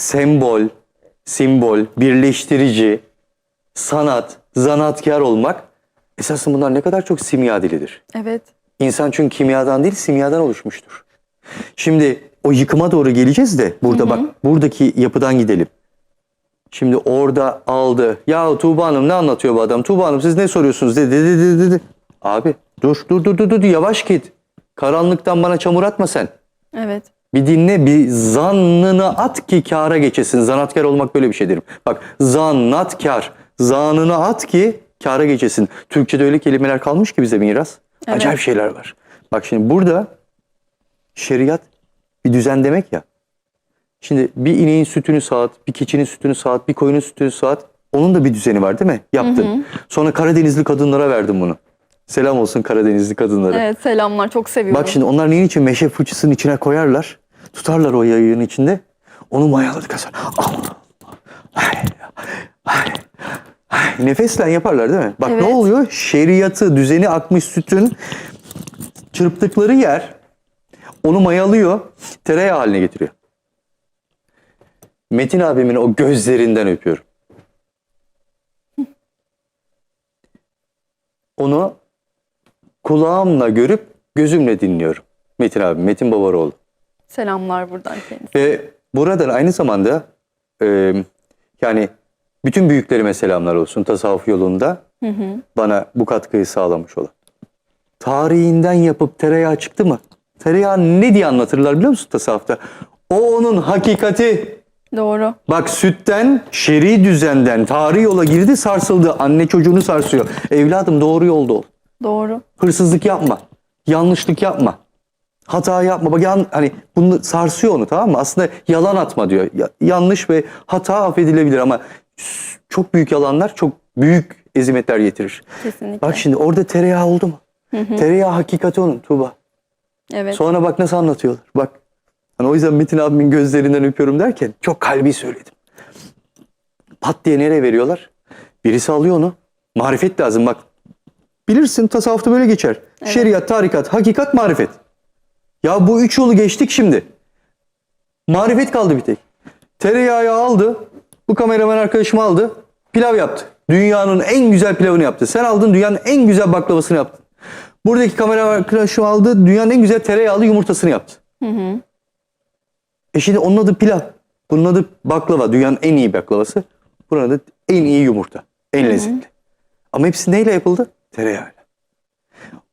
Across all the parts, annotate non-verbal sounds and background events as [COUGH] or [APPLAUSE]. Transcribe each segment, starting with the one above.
sembol, simbol, birleştirici, sanat, zanaatkar olmak esasında bunlar ne kadar çok simya dilidir. Evet. İnsan çünkü kimyadan değil simyadan oluşmuştur. Şimdi o yıkıma doğru geleceğiz de burada bak buradaki yapıdan gidelim. Şimdi orada aldı. Ya Tuğba Hanım ne anlatıyor bu adam? Tuğba Hanım siz ne soruyorsunuz dedi dedi dedi. dedi. Abi dur dur dur dur dur yavaş git. Karanlıktan bana çamur atma sen. Evet. Bir dinle bir zannını at ki kâra geçesin. Zanatkar olmak böyle bir şey derim. Bak zannatkar. Zanını at ki kâra geçesin. Türkçede öyle kelimeler kalmış ki bize miras. Evet. Acayip şeyler var. Bak şimdi burada şeriat bir düzen demek ya. Şimdi bir ineğin sütünü sağat, bir keçinin sütünü sağat, bir koyunun sütünü sağat. Onun da bir düzeni var değil mi? Yaptın. Sonra Karadenizli kadınlara verdim bunu. Selam olsun Karadenizli kadınlara. Evet selamlar çok seviyorum. Bak şimdi onlar neyin için meşe fıçısının içine koyarlar. Tutarlar o yayığın içinde. Onu mayaladı kasar. Ah! Ay, ay. Nefesle yaparlar değil mi? Bak Evet. ne oluyor? Şeriatı, düzeni akmış sütün çırptıkları yer onu mayalıyor, tereyağı haline getiriyor. Metin abimin o gözlerinden öpüyorum. Onu kulağımla görüp gözümle dinliyorum. Metin abi, Metin Babaroğlu. Selamlar buradan kendisine. Ve buradan aynı zamanda e, yani bütün büyüklerime selamlar olsun tasavvuf yolunda bana bu katkıyı sağlamış olan. Tarihinden yapıp tereyağı çıktı mı? Tereyağı ne diye anlatırlar biliyor musun tasavvufta? O onun hakikati. Doğru. Bak sütten, şer'i düzenden, tarihi yola girdi sarsıldı. Anne çocuğunu sarsıyor. Evladım doğru yolda ol. Doğru. Hırsızlık yapma. Yanlışlık yapma. Hata yapma. Bak yan, hani bunu sarsıyor onu tamam mı? Aslında yalan atma diyor. Ya- yanlış ve hata affedilebilir ama çok büyük yalanlar çok büyük ezimetler getirir. Kesinlikle. Bak şimdi orada tereyağı oldu mu? Tereyağı hakikati onun Tuğba. evet. Sonra bak nasıl anlatıyorlar. Bak. Hani o yüzden Metin abimin gözlerinden öpüyorum derken çok kalbi söyledim. Pat diye nereye veriyorlar? Birisi alıyor onu. Marifet lazım bak. Bilirsin tasavvufta böyle geçer. Şeriat, tarikat, hakikat, marifet. Ya bu üç yolu geçtik şimdi. Marifet kaldı bir tek. Tereyağı aldı. Bu kameraman arkadaşım aldı. Pilav yaptı. Dünyanın en güzel pilavını yaptı. Sen aldın dünyanın en güzel baklavasını yaptın. Buradaki kameraman arkadaşım aldı. Dünyanın en güzel tereyağlı yumurtasını yaptı. E şimdi onun adı pilav. Bunun adı baklava. Dünyanın en iyi baklavası. Bunun adı en iyi yumurta. En lezzetli. Ama hepsi neyle yapıldı? Tereyağıyla.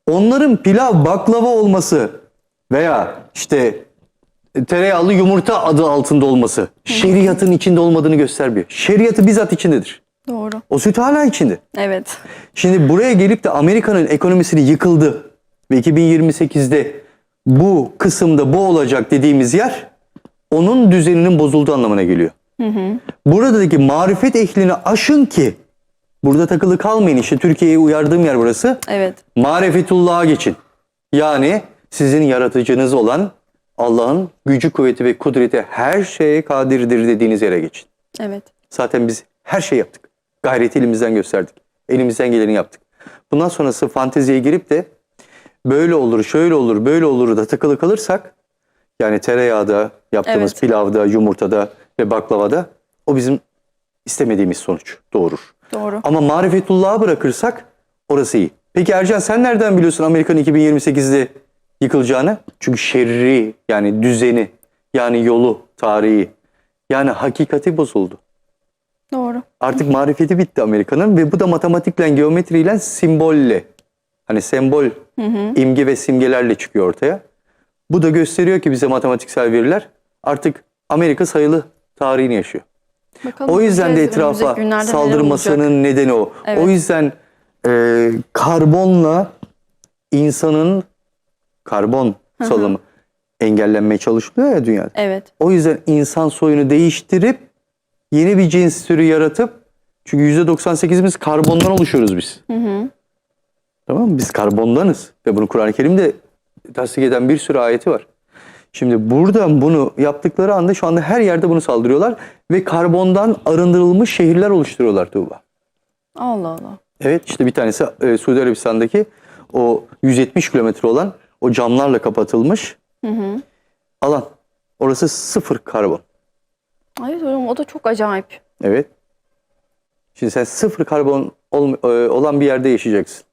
Onların pilav baklava olması veya işte tereyağlı yumurta adı altında olması şeriatın içinde olmadığını göstermiyor. Şeriatı bizzat içindedir. Doğru. O süt hala içinde. Evet. Şimdi buraya gelip de Amerika'nın ekonomisini yıkıldı ve 2028'de bu kısımda bu olacak dediğimiz yer onun düzeninin bozulduğu anlamına geliyor. Buradaki marifet ehlini aşın ki burada takılı kalmayın işte Türkiye'ye uyardığım yer burası. Evet. Marifetullah'a geçin. Yani sizin yaratıcınız olan Allah'ın gücü, kuvveti ve kudreti her şeye kadirdir dediğiniz yere geçin. Evet. Zaten biz her şey yaptık. Gayreti elimizden gösterdik. Elimizden geleni yaptık. Bundan sonrası fanteziye girip de böyle olur, şöyle olur, böyle olur da takılı kalırsak yani tereyağda, yaptığımız Evet. pilavda, yumurtada ve baklavada o bizim istemediğimiz sonuç doğurur. Doğru. Ama marifetullah'a bırakırsak orası iyi. Peki Ercan sen nereden biliyorsun Amerika'nın 2028'de yıkılacağını? Çünkü şerri yani düzeni yani yolu, tarihi yani hakikati bozuldu. Doğru. Artık marifeti bitti Amerika'nın ve bu da matematikle, geometriyle, simbolle hani sembol, imge ve simgelerle çıkıyor ortaya. Bu da gösteriyor ki bize matematiksel veriler artık Amerika sayılı tarihini yaşıyor. Bakalım O yüzden de etrafa saldırmasının nedeni o. Evet. O yüzden e, karbonla insanın karbon salımı engellenmeye çalışılıyor ya dünyada. Evet. O yüzden insan soyunu değiştirip yeni bir cins türü yaratıp çünkü %98'imiz karbondan oluşuyoruz biz. Tamam mı? Biz karbondanız ve bunu Kur'an-ı Kerim'de tasdik eden bir sürü ayeti var. Şimdi buradan bunu yaptıkları anda şu anda her yerde bunu saldırıyorlar ve karbondan arındırılmış şehirler oluşturuyorlar Tuğba. Allah Allah. Evet işte bir tanesi e, Suudi Arabistan'daki o 170 kilometre olan o camlarla kapatılmış alan. Orası sıfır karbon. Evet hocam o da çok acayip. Evet. Şimdi sen sıfır karbon ol- e, olan bir yerde yaşayacaksın.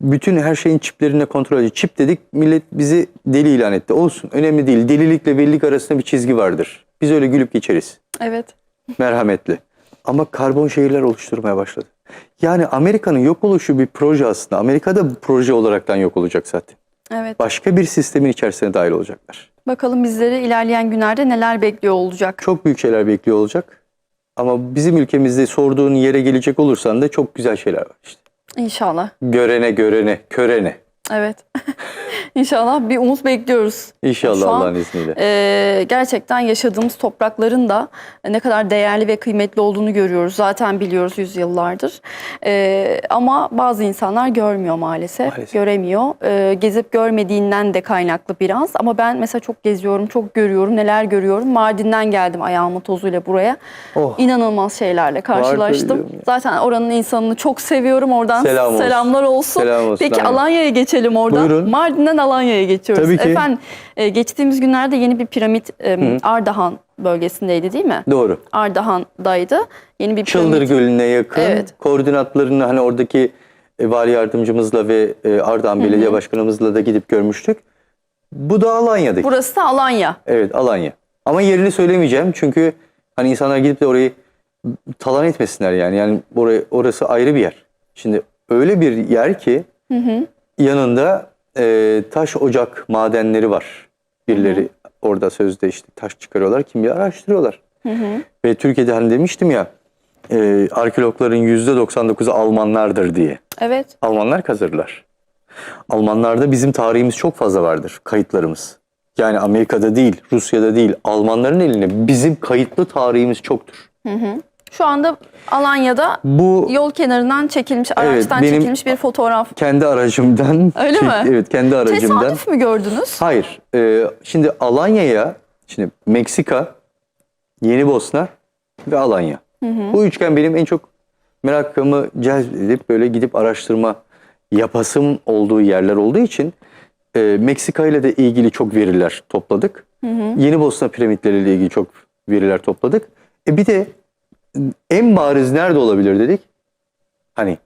Bütün her şeyin çiplerine kontrol ediyor. Çip dedik millet bizi deli ilan etti. Olsun önemli değil. Delilikle delilik arasında bir çizgi vardır. Biz öyle gülüp geçeriz. Evet. Merhametli. Ama karbon şehirler oluşturmaya başladı. Yani Amerika'nın yok oluşu bir proje aslında. Amerika'da proje olaraktan yok olacak zaten. Evet. Başka bir sistemin içerisine dahil olacaklar. Bakalım bizleri ilerleyen günlerde neler bekliyor olacak. Çok büyük şeyler bekliyor olacak. Ama bizim ülkemizde sorduğun yere gelecek olursan da çok güzel şeyler var işte. İnşallah. Görene görene, körene. Evet. [LAUGHS] İnşallah bir umut bekliyoruz. İnşallah Şu an- Allah'ın izniyle. Ee, gerçekten yaşadığımız toprakların da ne kadar değerli ve kıymetli olduğunu görüyoruz. Zaten biliyoruz yüzyıllardır. Ee, ama bazı insanlar görmüyor maalesef. Maalesef. Göremiyor. Ee, gezip görmediğinden de kaynaklı biraz. Ama ben mesela çok geziyorum, çok görüyorum. Neler görüyorum. Mardin'den geldim ayağımın tozuyla buraya. Oh. İnanılmaz şeylerle karşılaştım. Zaten oranın insanını çok seviyorum. Oradan Selam olsun. selamlar olsun. Selam olsun, Peki. Alanya'ya geçelim oradan. Buyurun. Mardin'den Alanya'ya geçiyoruz. Tabii ki. Efendim e, geçtiğimiz günlerde yeni bir piramit e, Ardahan bölgesindeydi değil mi? Doğru. Ardahan'daydı. Yeni bir Çıldır piramit. Gölü'ne yakın Evet. koordinatlarını hani oradaki e, vali yardımcımızla ve e, Ardahan Belediye Başkanımızla da gidip görmüştük. Bu da Alanya'daki. Burası da Alanya. Evet Alanya. Ama yerini söylemeyeceğim çünkü hani insanlar gidip de orayı talan etmesinler yani. Yani orayı, orası ayrı bir yer. Şimdi öyle bir yer ki yanında e, taş ocak madenleri var. Birileri orada sözde işte taş çıkarıyorlar. Kim bilir araştırıyorlar. Ve Türkiye'de hani demiştim ya e, arkeologların %99'u Almanlardır diye. Evet. Almanlar kazırlar. Almanlarda bizim tarihimiz çok fazla vardır, kayıtlarımız. Yani Amerika'da değil, Rusya'da değil, Almanların elinde bizim kayıtlı tarihimiz çoktur. Şu anda Alanya'da Bu yol kenarından çekilmiş, araçtan benim- çekilmiş bir fotoğraf. kendi aracımdan. Öyle mi? Evet, kendi aracımdan. Tesadüf mü gördünüz? Hayır. e, şimdi Alanya'ya, şimdi Meksika, Yeni Bosna ve Alanya. Bu üçgen benim en çok merakımı celbedip böyle gidip araştırma yapasım olduğu yerler olduğu için e, Meksika ile de ilgili çok veriler topladık. Yeni Bosna piramitleriyle ilgili çok veriler topladık. E bir de en bariz nerede olabilir dedik? Hani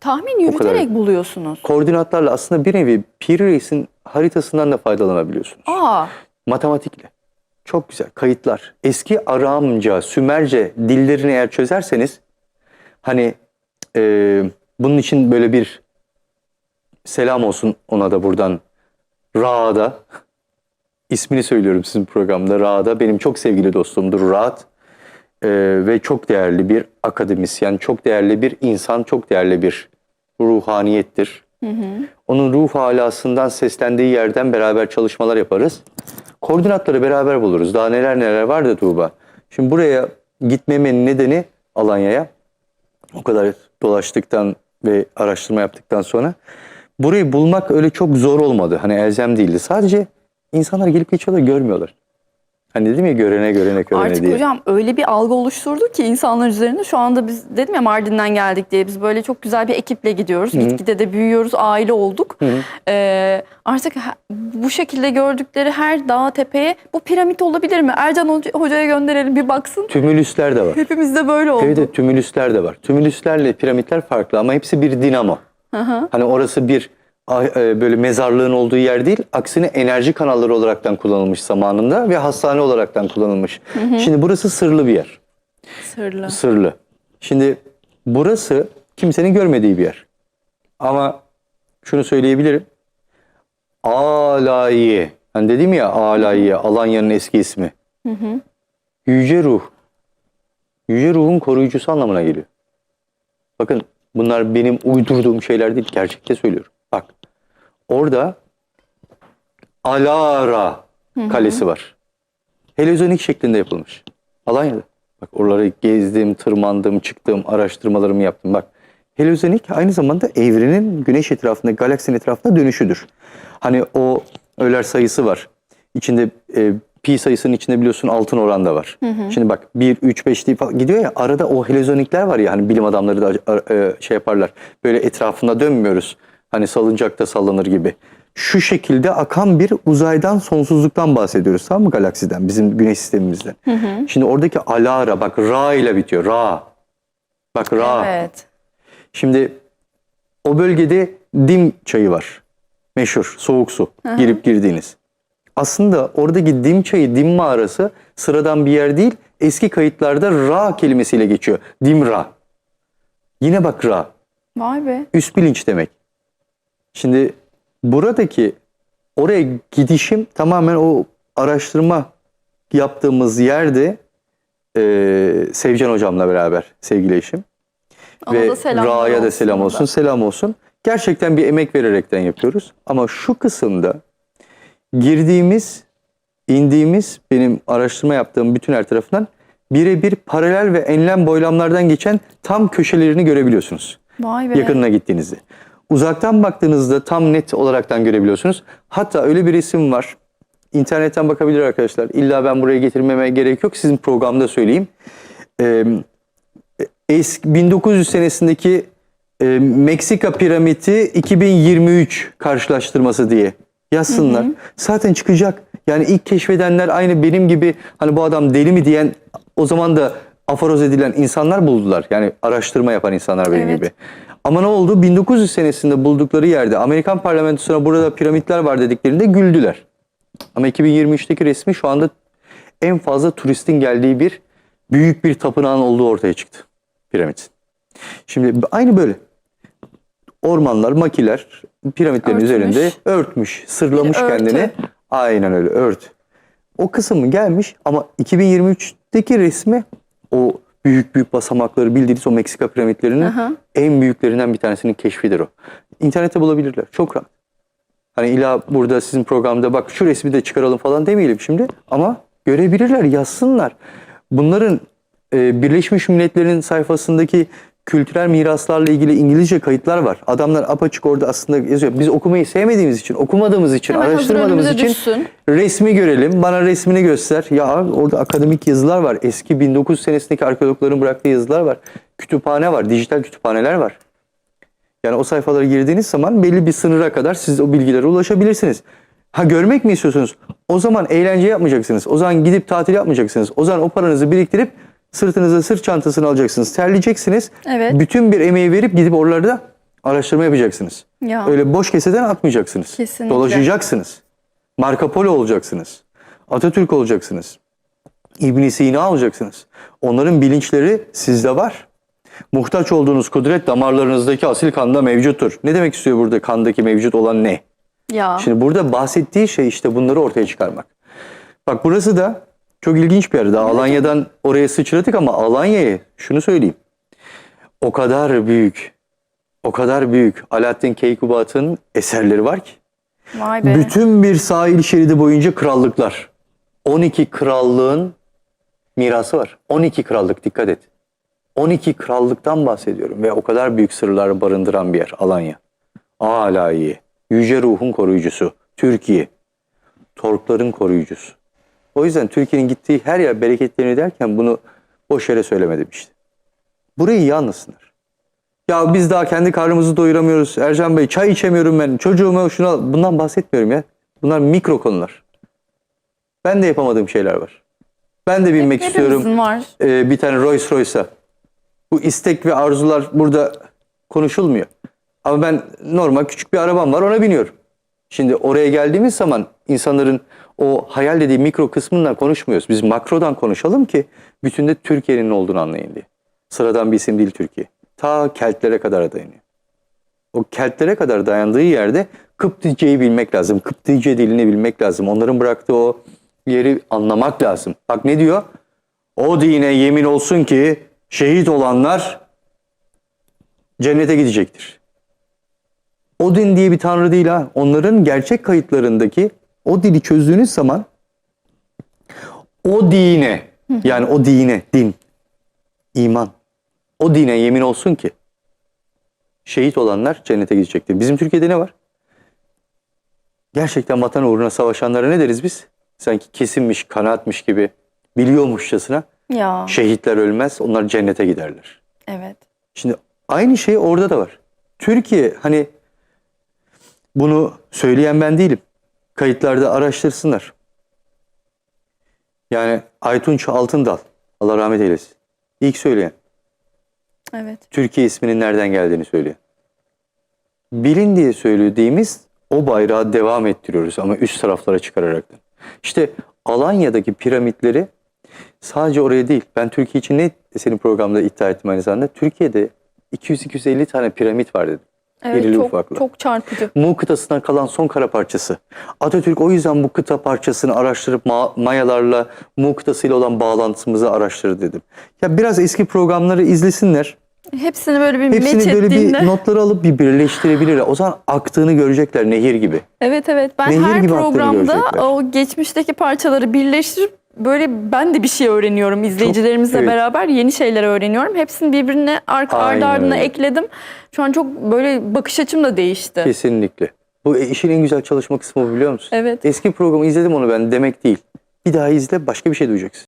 Tahmin yürüterek buluyorsunuz. koordinatlarla aslında bir nevi Piri Reis'in haritasından da faydalanabiliyorsunuz. Aa, Matematikle. Çok güzel kayıtlar. Eski Aramca, Sümerce dillerini eğer çözerseniz hani e, bunun için böyle bir selam olsun ona da buradan Ra'da ismini söylüyorum sizin programda Ra'da benim çok sevgili dostumdur Rahat E, ve çok değerli bir akademisyen, çok değerli bir insan, çok değerli bir ruhaniyettir. Onun ruh halasından seslendiği yerden beraber çalışmalar yaparız. Koordinatları beraber buluruz. Daha neler neler var da Tuğba. Şimdi buraya gitmemin nedeni Alanya'ya o kadar dolaştıktan ve araştırma yaptıktan sonra burayı bulmak öyle çok zor olmadı. Hani elzem değildi. Sadece insanlar gelip geçiyorlar görmüyorlar. Hani dedim ya görene görene körene Artık diye. hocam öyle bir algı oluşturdu ki insanlar üzerinde. Şu anda biz dedim ya Mardin'den geldik diye biz böyle çok güzel bir ekiple gidiyoruz. Gitgide de büyüyoruz, aile olduk. Ee, artık bu şekilde gördükleri her dağ tepeye bu piramit olabilir mi? Ercan Hoca- Hoca'ya gönderelim bir baksın. Tümülüsler de var. Hepimiz de böyle oldu. Evet, evet tümülüsler de var. Tümülüslerle piramitler farklı ama hepsi bir dinamo. Hani orası bir böyle mezarlığın olduğu yer değil. Aksine enerji kanalları olaraktan kullanılmış zamanında ve hastane olaraktan kullanılmış. Şimdi burası sırlı bir yer. Sırlı. Sırlı. Şimdi burası kimsenin görmediği bir yer. Ama şunu söyleyebilirim. Alayi. Hani dedim ya Alayi, Alanya'nın eski ismi. Yüce ruh. Yüce ruhun koruyucusu anlamına geliyor. Bakın bunlar benim uydurduğum şeyler değil. Gerçekte söylüyorum. Orada Alara Kalesi var. Heliozonik şeklinde yapılmış. Alanya'da. Bak oraları gezdim, tırmandım, çıktım, araştırmalarımı yaptım. Bak heliozonik aynı zamanda evrenin güneş etrafında, galaksinin etrafında dönüşüdür. Hani o öğeler sayısı var. İçinde e, pi sayısının içinde biliyorsun altın oran da var. Şimdi bak 1, 3, 5 diye falan gidiyor ya arada o heliozonikler var ya hani bilim adamları da e, şey yaparlar. Böyle etrafında dönmüyoruz. Hani salıncakta sallanır gibi. şu şekilde akan bir uzaydan sonsuzluktan bahsediyoruz tamam mı galaksiden bizim güneş sistemimizden. Şimdi oradaki Alara bak Ra ile bitiyor Ra. Bak Ra. Evet. Şimdi o bölgede dim çayı var. Meşhur soğuk su girip girdiğiniz. Aslında oradaki dim çayı, dim mağarası sıradan bir yer değil. Eski kayıtlarda Ra kelimesiyle geçiyor. Dim Ra. Yine bak Ra. Vay be. Üst bilinç demek. Şimdi buradaki oraya gidişim tamamen o araştırma yaptığımız yerde eee Sevcan hocamla beraber sevgili eşim. Ona Ve da selamlar Ra'ya da selam olsun, selam olsun. Gerçekten bir emek vererekten yapıyoruz. Ama şu kısımda girdiğimiz, indiğimiz, benim araştırma yaptığım bütün her tarafından birebir paralel ve enlem boylamlardan geçen tam köşelerini görebiliyorsunuz Vay be. yakınına gittiğinizde. Uzaktan baktığınızda tam net olaraktan görebiliyorsunuz. Hatta öyle bir resim var. İnternetten bakabilir arkadaşlar. İlla ben buraya getirmeme gerek yok. Sizin programda söyleyeyim. Ee, eski 1900 senesindeki e, Meksika piramidi 2023 karşılaştırması diye yazsınlar. Zaten çıkacak. Yani ilk keşfedenler aynı benim gibi hani bu adam deli mi diyen o zaman da aforoz edilen insanlar buldular. Yani araştırma yapan insanlar benim Evet. gibi. Ama ne oldu? 1900 senesinde buldukları yerde Amerikan parlamentosuna burada piramitler var dediklerinde güldüler. Ama 2023'teki resmi şu anda en fazla turistin geldiği bir büyük bir tapınağın olduğu ortaya çıktı. Piramit. Şimdi aynı böyle. Ormanlar, makiler piramitlerin Örtmüş. üzerinde örtmüş, sırlamış Bir örtü. kendini. Aynen öyle ört. O kısmı gelmiş ama 2023'teki resmi o büyük büyük basamakları bildiğiniz o Meksika piramitlerinin Aha. en büyüklerinden bir tanesinin keşfidir o. İnternette bulabilirler. Çok rahat. Hani illa burada sizin programda bak şu resmi de çıkaralım falan demeyelim şimdi ama görebilirler, yazsınlar. Bunların e, Birleşmiş Milletler'in sayfasındaki kültürel miraslarla ilgili İngilizce kayıtlar var. Adamlar apaçık orada aslında yazıyor. Biz okumayı sevmediğimiz için, okumadığımız için, Hemen araştırmadığımız için düşsün. resmi görelim. Bana resmini göster. Ya orada akademik yazılar var. Eski 1900 senesindeki arkeologların bıraktığı yazılar var. Kütüphane var, dijital kütüphaneler var. Yani o sayfalara girdiğiniz zaman belli bir sınıra kadar siz o bilgilere ulaşabilirsiniz. Ha görmek mi istiyorsunuz? O zaman eğlence yapmayacaksınız. O zaman gidip tatil yapmayacaksınız. O zaman o paranızı biriktirip sırtınıza sırt çantasını alacaksınız. Terleyeceksiniz. Evet. Bütün bir emeği verip gidip oralarda araştırma yapacaksınız. Ya. Öyle boş keseden atmayacaksınız. Kesinlikle. Dolaşacaksınız. Marco Polo olacaksınız. Atatürk olacaksınız. İbn Sina olacaksınız. Onların bilinçleri sizde var. Muhtaç olduğunuz kudret damarlarınızdaki asil kanda mevcuttur. Ne demek istiyor burada kandaki mevcut olan ne? Ya. Şimdi burada bahsettiği şey işte bunları ortaya çıkarmak. Bak burası da çok ilginç bir yer. Daha Alanya'dan oraya sıçradık ama Alanya'yı şunu söyleyeyim. O kadar büyük, o kadar büyük Alaaddin Keykubat'ın eserleri var ki. Vay be. Bütün bir sahil şeridi boyunca krallıklar. 12 krallığın mirası var. 12 krallık dikkat et. 12 krallıktan bahsediyorum ve o kadar büyük sırlar barındıran bir yer Alanya. Alayi, yüce ruhun koruyucusu, Türkiye, torkların koruyucusu. O yüzden Türkiye'nin gittiği her yer bereketleniyor derken bunu boş yere söylemedim işte. Burayı iyi anlasınlar. Ya biz daha kendi karnımızı doyuramıyoruz. Ercan Bey çay içemiyorum ben. Çocuğuma şunu al. Bundan bahsetmiyorum ya. Bunlar mikro konular. Ben de yapamadığım şeyler var. Ben de binmek istiyorum Hepimizin var. e, bir tane Rolls Royce'a. Bu istek ve arzular burada konuşulmuyor. Ama ben normal küçük bir arabam var ona biniyorum. Şimdi oraya geldiğimiz zaman insanların o hayal dediği mikro kısmından konuşmuyoruz. Biz makrodan konuşalım ki bütünde Türkiye'nin olduğunu anlayın diye. Sıradan bir isim değil Türkiye. Ta Keltlere kadar dayanıyor. O Keltlere kadar dayandığı yerde Kıptice'yi bilmek lazım. Kıptice dilini bilmek lazım. Onların bıraktığı o yeri anlamak lazım. Bak ne diyor? O dine yemin olsun ki şehit olanlar cennete gidecektir. Odin diye bir tanrı değil ha. Onların gerçek kayıtlarındaki o dili çözdüğünüz zaman o dine yani o dine, din, iman. O dine yemin olsun ki şehit olanlar cennete gidecektir. Bizim Türkiye'de ne var? Gerçekten vatan uğruna savaşanlara ne deriz biz? Sanki kesinmiş, kanaatmiş gibi biliyormuşçasına Ya. şehitler ölmez, onlar cennete giderler. Evet. Şimdi aynı şey orada da var. Türkiye hani Bunu söyleyen ben değilim. Kayıtlarda araştırsınlar. Yani Aytunç Altındal, Allah rahmet eylesin. İlk söyleyen. Evet. Türkiye isminin nereden geldiğini söylüyor. Bilin diye söylediğimiz o bayrağı devam ettiriyoruz ama üst taraflara çıkararak. İşte Alanya'daki piramitleri sadece oraya değil. Ben Türkiye için ne senin programda iddia ettim aynı zamanda. Türkiye'de 200-250 tane piramit var dedim. Evet İrili çok, ufaklı. çok çarpıcı. Mu kıtasından kalan son kara parçası. Atatürk o yüzden bu kıta parçasını araştırıp Ma- Mayalarla Mu kıtasıyla olan bağlantımızı araştır dedim. Ya biraz eski programları izlesinler. Hepsini böyle bir Hepsini meç böyle ettiğinde. bir notları alıp bir birleştirebilirler. O zaman aktığını görecekler nehir gibi. Evet evet ben Nehir her programda o geçmişteki parçaları birleştirip böyle ben de bir şey öğreniyorum. İzleyicilerimizle evet. beraber yeni şeyler öğreniyorum. Hepsini birbirine arka Aynen ardı ardına ekledim. Şu an çok böyle bakış açım da değişti. Kesinlikle. Bu işin en güzel çalışma kısmı biliyor musun? Evet. Eski programı izledim onu ben demek değil. Bir daha izle başka bir şey duyacaksın.